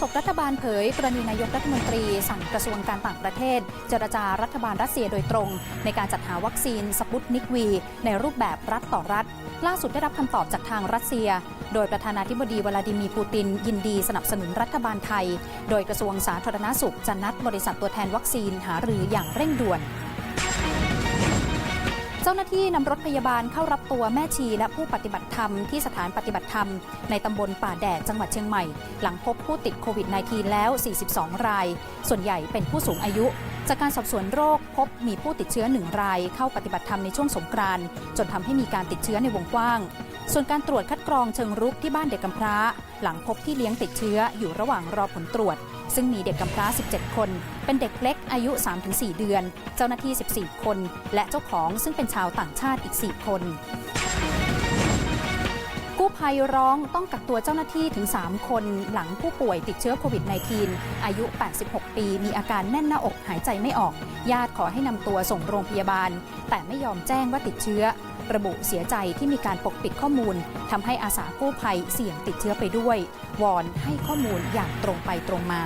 ษกรัฐบาลเผย กรณีนายกรัฐมนตรี สั่งกระทรวงการต่างประเทศ เจรจารัฐบาลรัสเซียโดยตรง ในการจัดหาวัคซีนสปุตนิกวี ในรูปแบบรัฐต่อรัฐ ล่าสุดได้รับคำตอบจากทางรัสเซีย โดยประธานาธิบดีวลาดิมีร์ปูติน ยินดีสนับสนุนรัฐบาลไทย โดยกระทรวงสาธารณสุขจะนัดบริษัทตัวแทนวัคซีนหารืออย่างเร่งด่วน เจ้าหน้าที่นำรถพยาบาลเข้ารับตัวแม่ชีและผู้ปฏิบัติธรรมที่สถานปฏิบัติธรรม ในตำบลป่าแดดจังหวัดเชียงใหม่ หลังพบผู้ติดโควิด -19 แล้ว 42 ราย ส่วนใหญ่เป็นผู้สูงอายุ จากการสอบสวนโรคพบมีผู้ติดเชื้อหนึ่งราย เข้าปฏิบัติธรรมในช่วงสงกรานต์จนทำให้มีการติดเชื้อในวงกว้าง ส่วนการตรวจคัดกรองเชิงรุกที่บ้านเด็กกำพร้า หลังพบที่เลี้ยงติดเชื้ออยู่ระหว่างรอผลตรวจ ซึ่งมีเด็กกำพร้า 17 คน เป็นเด็กเล็กอายุ 3-4 เดือน เจ้าหน้าที่ 14 คน และเจ้าของซึ่งเป็นชาวต่างชาติอีก 4 คน ภัยร้องต้องกักตัวเจ้าหน้าที่ถึง 3 คนหลังผู้ป่วยติดเชื้อโควิด -19 อายุ 86 ปี มีอาการแน่นหน้าอกหายใจไม่ออก ญาติขอให้นำตัวส่งโรงพยาบาล แต่ไม่ยอมแจ้งว่าติดเชื้อ ระบุเสียใจที่มีการปกปิดข้อมูลทำให้อาสากู้ภัยเสี่ยงติดเชื้อไปด้วย วอนให้ข้อมูลอย่างตรงไปตรงมา